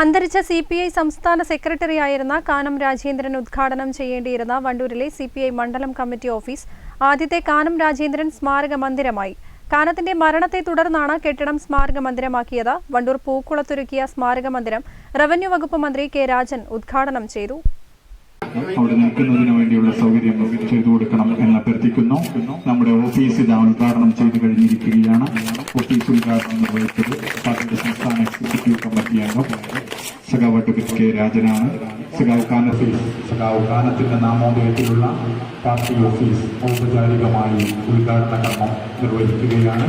അന്തരിച്ച C P I സംസ്ഥാന സെക്രട്ടറിയായിരുന്ന കാനം രാജേന്ദ്രൻ ഉദ്ഘാടനം ചെയ്യേണ്ടിയിരുന്ന വണ്ടൂരിലെ സി പി ഐ മണ്ഡലം കമ്മിറ്റി ഓഫീസ് ആദ്യത്തെ കാനം രാജേന്ദ്രൻ സ്മാരക മന്ദിരമായി. കാനത്തിന്റെ മരണത്തെ തുടർന്നാണ് കെട്ടിടം സ്മാരക മന്ദിരമാക്കിയത്. വണ്ടൂർ പൂക്കുളത്തൊരുക്കിയ സ്മാരക മന്ദിരം റവന്യൂ വകുപ്പ് മന്ത്രി കെ രാജൻ ഉദ്ഘാടനം ചെയ്തു. അവിടെ നിൽക്കുന്നതിന് വേണ്ടിയുള്ള സൗകര്യം ചെയ്തു കൊടുക്കണം എന്ന് അഭ്യർത്ഥിക്കുന്നു. നമ്മുടെ ഓഫീസ് ഇതാ ഉദ്ഘാടനം ചെയ്തു കഴിഞ്ഞിരിക്കുകയാണ്. ഓഫീസ് ഉദ്ഘാടനം നിർവഹിച്ചത് പാർട്ടിയുടെ സംസ്ഥാന എക്സിക്യൂട്ടീവ് കമ്മിറ്റി അംഗം സഖാവ് അഡ്വക്കേറ്റ് കെ രാജനാണ്. സഖാവ് കാനത്തിൽ സഖാവ് കാനത്തിന്റെ നാമോദയത്തിലുള്ള പാർട്ടി ഓഫീസ് ഔപചാരികമായി ഉദ്ഘാടന കർമ്മം നിർവഹിക്കുകയാണ്.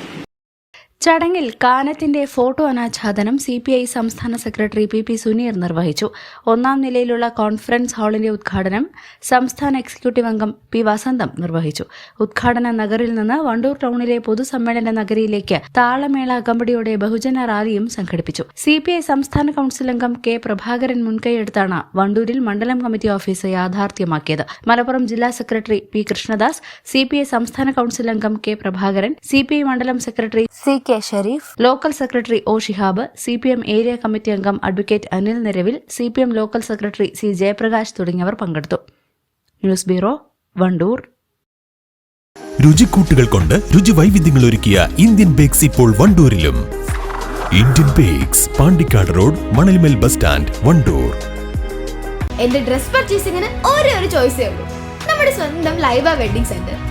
ചടങ്ങിൽ കാനത്തിന്റെ ഫോട്ടോ അനാച്ഛാദനം സി പി ഐ സംസ്ഥാന സെക്രട്ടറി പി പി സുനീർ നിർവഹിച്ചു. ഒന്നാം നിലയിലുള്ള കോൺഫറൻസ് ഹാളിന്റെ ഉദ്ഘാടനം സംസ്ഥാന എക്സിക്യൂട്ടീവ് അംഗം പി വസന്തം നിർവഹിച്ചു. ഉദ്ഘാടന നഗറിൽ നിന്ന് വണ്ടൂർ ടൗണിലെ പൊതുസമ്മേളന നഗരിയിലേക്ക് താളമേള അകമ്പടിയോടെ ബഹുജന റാലിയും സംഘടിപ്പിച്ചു. സി പി ഐ സംസ്ഥാന കൌൺസിൽ അംഗം കെ പ്രഭാകരൻ മുൻകൈയെടുത്താണ് വണ്ടൂരിൽ മണ്ഡലം കമ്മിറ്റി ഓഫീസ് യാഥാർത്ഥ്യമാക്കിയത്. മലപ്പുറം ജില്ലാ secretary P Krishnadas C P I സംസ്ഥാന കൌൺസിൽ അംഗം K Prabhakaran C P I മണ്ഡലം secretary C K Sharif local secretary O Shihab C P M area committee അംഗം advocate Anil Niravil C P M local secretary C Jayaprakash തുടങ്ങിയവർ പങ്കെടുത്തു. News bureau Wandoor. രുചിക്കൂട്ടുകൾ കൊണ്ട് രുചി വൈവിധ്യങ്ങൾ ഒരുക്കിയ Indian bakes ഇപ്പോൾ വണ്ടൂരിലും. Indian bakes Pandikkad road Manalmel bus stand Wandoor. എന്റെ dress പർച്ചേസിംഗിന് ഒരേ ഒരു ചോയ്സേ ഉള്ളൂ. നമ്മുടെ സ്വന്തം Laiba wedding centre.